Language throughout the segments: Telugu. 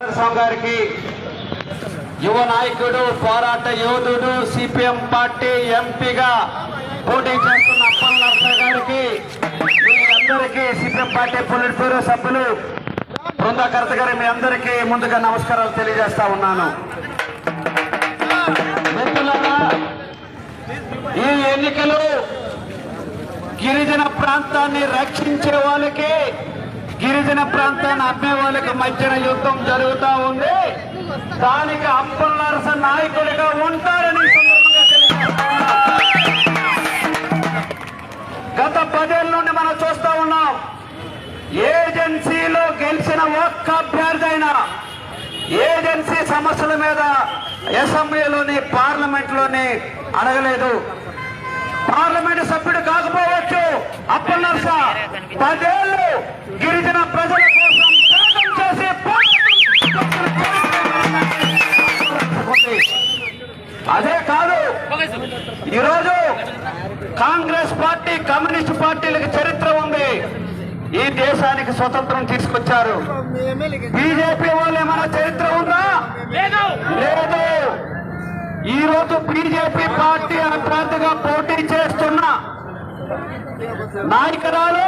స్వామి గారికి యువ నాయకుడు పోరాట యోధుడు సిపిఎం పార్టీ ఎంపీగా పోటీ చేస్తున్న అప్పల నర్సయ్య గారికి మీ అందరికీ సిపిఎం పార్టీ పొలిట్ బ్యూరో సభ్యులు బృందాకర్త గారు మీ అందరికీ ముందుగా నమస్కారాలు తెలియజేస్తా ఉన్నాను. ఈ ఎన్నికలు గిరిజన ప్రాంతాన్ని రక్షించే వాళ్ళకి గిరిజన ప్రాంతాన్ని అమ్మే వాళ్ళకి మధ్యన యుద్ధం జరుగుతూ ఉంది. దానికి అప్పల్ నరస నాయకుడిగా ఉంటారని గత పదేళ్ళ నుండి మనం చూస్తా ఉన్నాం. ఏజెన్సీలో గెలిచిన ఒక్క అభ్యర్థి అయినా ఏజెన్సీ సమస్యల మీద అసెంబ్లీలోని పార్లమెంట్లోని అడగలేదు. పార్లమెంట్ సభ్యుడు కాకపోవచ్చు. అప్పన్నర్స పదేళ్ళు గిరిజన ప్రజల కోసం త్యాగం చేసి అదే కాదు ఈరోజు కాంగ్రెస్ పార్టీ కమ్యూనిస్ట్ పార్టీలకు చరిత్ర ఉంది. ఈ దేశానికి స్వతంత్రం తీసుకొచ్చారు. బీజేపీ వాళ్ళు ఏమైనా చరిత్ర ఉందా? లేదు. ఈ రోజు బీజేపీ పార్టీ అభ్యర్థిగా పోటీ చేస్తున్న నాయకురాలు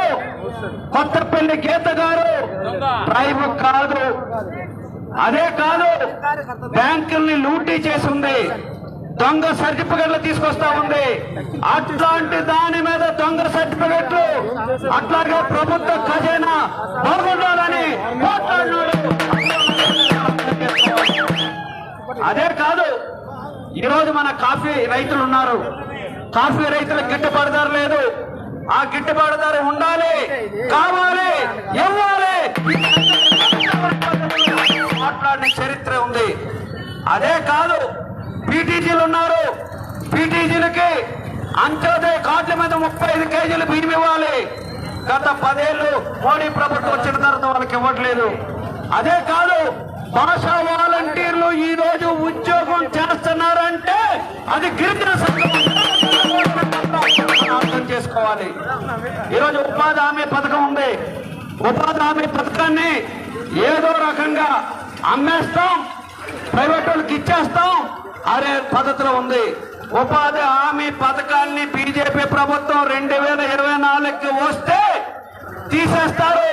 కొత్తపల్లి గీత గారు. ట్రైబ్ కాదు. అదే కాదు బ్యాంకుల్ని లూటీ చేసి ఉంది దొంగ సర్టిఫికెట్లు తీసుకొస్తా ఉంది. అట్లాంటి దాని మీద దొంగ సర్టిఫికెట్లు. అట్లాగే ప్రభుత్వ ఖజానా బాగుండాలని మాట్లాడినాడు అదే కాదు ఈ రోజు మన కాఫీ రైతులు ఉన్నారు. కాఫీ రైతులకు గిట్టుబాటు ధర లేదు. ఆ గిట్టుబాటు ధర ఉండాలి కావాలి ఇవ్వాలి. మాట్లాడిన చరిత్ర ఉంది. అదే కాదు పీటీజీలు ఉన్నారు. పీటీజీలకి అంత్యోదయ కార్డుల మీద ముప్పై ఐదు కేజీలు బియ్యం ఇవ్వాలి. గత పదేళ్ళు మోడీ ప్రభుత్వం వచ్చిన తర్వాత వాళ్ళకి ఇవ్వట్లేదు. అదే కాదు భాషా వాలంటీర్లు ఈ చేస్తున్నారంటే అది గిరిజన అర్థం చేసుకోవాలి. ఈరోజు ఉపాధి హామీ పథకం ఉంది. ఉపాధి హామీ పథకాన్ని ఏదో రకంగా అమ్మేస్తాం ప్రైవేట్ వాళ్ళకి ఇచ్చేస్తాం అనే పద్ధతిలో ఉంది. ఉపాధి హామీ పథకాన్ని బీజేపీ ప్రభుత్వం రెండు వేల ఇరవై నాలుగుకి వస్తే తీసేస్తారు.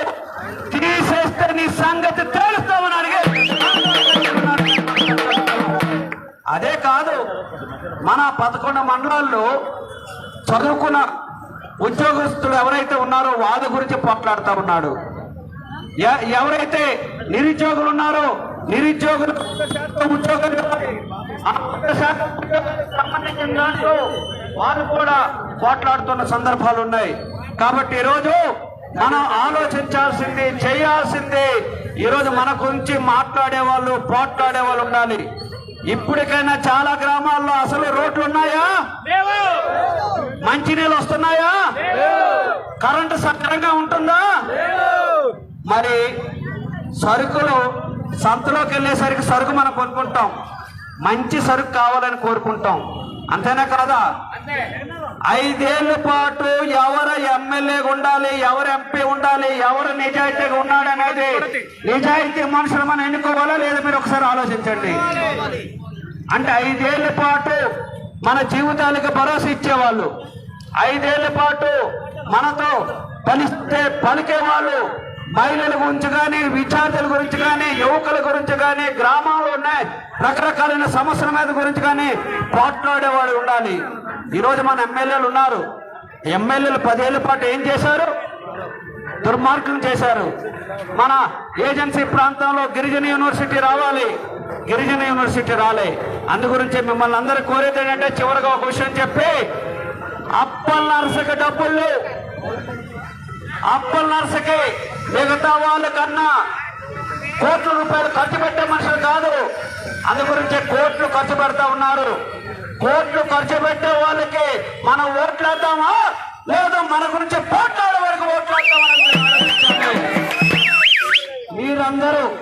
తీసేస్తే నీ సంగతి మన పదకొండు మండలాల్లో చదువుకున్న ఉద్యోగస్తులు ఎవరైతే ఉన్నారో వాళ్ళ గురించి పోట్లాడుతూ ఉన్నాడు. ఎవరైతే నిరుద్యోగులు ఉన్నారో నిరుద్యోగులు ఉద్యోగాలు వారు కూడా పోట్లాడుతున్న సందర్భాలు ఉన్నాయి. కాబట్టి ఈరోజు మనం ఆలోచించాల్సింది చేయాల్సింది ఈరోజు మన గురించి మాట్లాడే వాళ్ళు పోట్లాడే వాళ్ళు ఉండాలి. ఇప్పటికైనా చాలా గ్రామ మంచినీళ్ళు వస్తున్నాయా? కరెంటు సక్రంగా ఉంటుందా? మరి సరుకులు సంతలోకి వెళ్ళేసరికి సరుకు మనం కొనుక్కుంటాం. మంచి సరుకు కావాలని కోరుకుంటాం. అంతేనా కాదా? ఐదేళ్ళ పాటు ఎవరు ఎమ్మెల్యే ఉండాలి ఎవరు ఎంపీ ఉండాలి ఎవరు నిజాయితీగా ఉన్నాడు అనేది నిజాయితీ మనుషులు మనం ఎన్నుకోవాలా లేదా మీరు ఒకసారి ఆలోచించండి. అంటే ఐదేళ్ళ పాటు మన జీవితాలకు భరోసా ఇచ్చేవాళ్ళు. ఐదేళ్ళ పాటు మనతో పలిస్తే పలికే వాళ్ళు. మహిళల గురించి కానీ విద్యార్థుల గురించి కానీ యువకుల గురించి కానీ గ్రామాల్లో ఉన్నాయి రకరకాలైన సమస్యల మీద గురించి కానీ పోట్లాడేవాడు ఉండాలి. ఈరోజు మన ఎమ్మెల్యేలు ఉన్నారు. ఎమ్మెల్యేలు పదేళ్ళ పాటు ఏం చేశారు? దుర్మార్గం చేశారు. మన ఏజెన్సీ ప్రాంతంలో గిరిజన యూనివర్సిటీ రావాలి. గిరిజన యూనివర్సిటీ రాలే. అందు గురించి మిమ్మల్ని అందరూ కోరేది ఏంటంటే చివరిగా ఒక విషయం చెప్పి అప్పల్ నరసక డబ్బులు. లేవు. అప్పల్ నరసకి మిగతా వాళ్ళకన్నా కోట్ల రూపాయలు ఖర్చు పెట్టే మనుషులు కాదు. అందు గురించి కోట్లు ఖర్చు పెడతా ఉన్నారు. కోట్లు ఖర్చు పెట్టే వాళ్ళకి మనం ఓట్లేద్దామా? లేదా మన గురించి పోట్లాడే వరకు ఓట్లేద్దామని మీరందరూ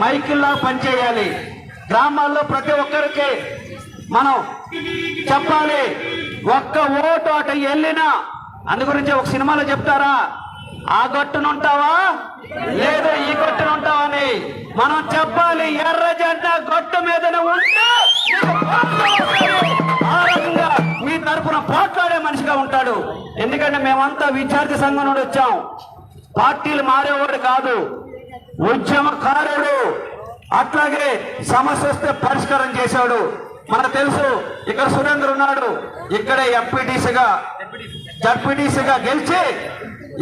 మైకిల్లా పనిచేయాలి. గ్రామాల్లో ప్రతి ఒక్కరికి మనం చెప్పాలి. ఒక్క ఓటు అటు వెళ్ళినా అందు గురించి ఒక సినిమాలో చెప్తారా? ఆ గట్టునుంటావా? లేదా ఈ గట్టునుంటావా అని. మనం చెప్పాలి ఎర్ర జెండా గొట్టు మీద ఉంటే మీ తరపున పోట్లాడే మనిషిగా ఉంటాడు. ఎందుకంటే మేమంతా విద్యార్థి సంఘం నుండి వచ్చాం. పార్టీలు మారేవాడు కాదు. ఉద్యమకారుడు. అట్లాగే సమస్య వస్తే పరిష్కారం చేశాడు. మనకు తెలుసు ఇక్కడ సురేంద్ర ఉన్నాడు. ఇక్కడే ఎంపీటీసీగా జడ్పీటీసీగా గెలిచి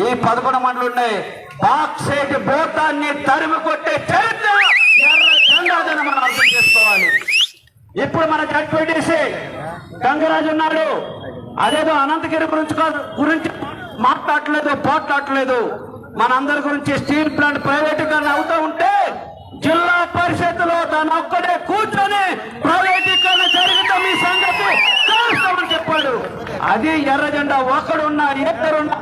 ఈ పదకొండు మండలు ఉన్నాయి బాక్సైట్ భూతాన్ని తరిమి కొట్టే చరిత్ర ఎర్ర మనం అర్థం చేసుకోవాలి. ఇప్పుడు మన జడ్పీటీసీ గంగరాజు ఉన్నాడు. అదేదో అనంతగిరి గురించి గురించి మాట్లాడలేదు పోట్లాడలేదు మనందరి గురించి స్టీల్ ప్లాంట్ ప్రైవేటీకరణ అవుతూ ఉంటే జిల్లా పరిషత్తులో తను ఒక్కడే కూర్చొని అది ఎర్ర జెండా ఒకడున్నా ఇద్దరున్నా.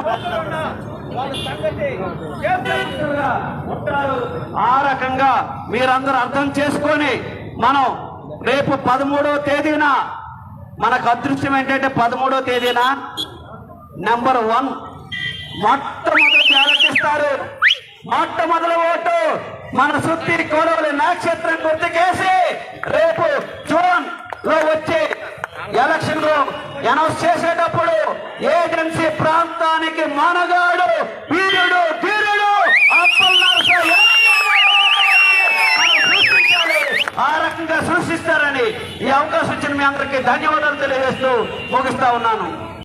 ఆ రకంగా మీరందరూ అర్థం చేసుకొని మనం రేపు పదమూడవ తేదీన మనకు అదృష్టం ఏంటంటే పదమూడవ తేదీన నెంబర్ వన్ మొట్టమొదటి బ్యాలెట్ ఇస్తారు. మొట్టమొదటి ఓటు మన సుత్తి కోడవలి నక్షత్రం గుర్తుకేసి రేపు జూన్లో వచ్చే ఎలక్షన్లో అనౌన్స్ చేసేటప్పుడు ఏజెన్సీ ప్రాంతానికి మనగాడు వీరుడు ధీరుడు ఆ రకంగా సృష్టిస్తారని ఈ అవకాశం ఇచ్చిన మీ అందరికీ ధన్యవాదాలు తెలియజేస్తూ ముగిస్తా ఉన్నాను.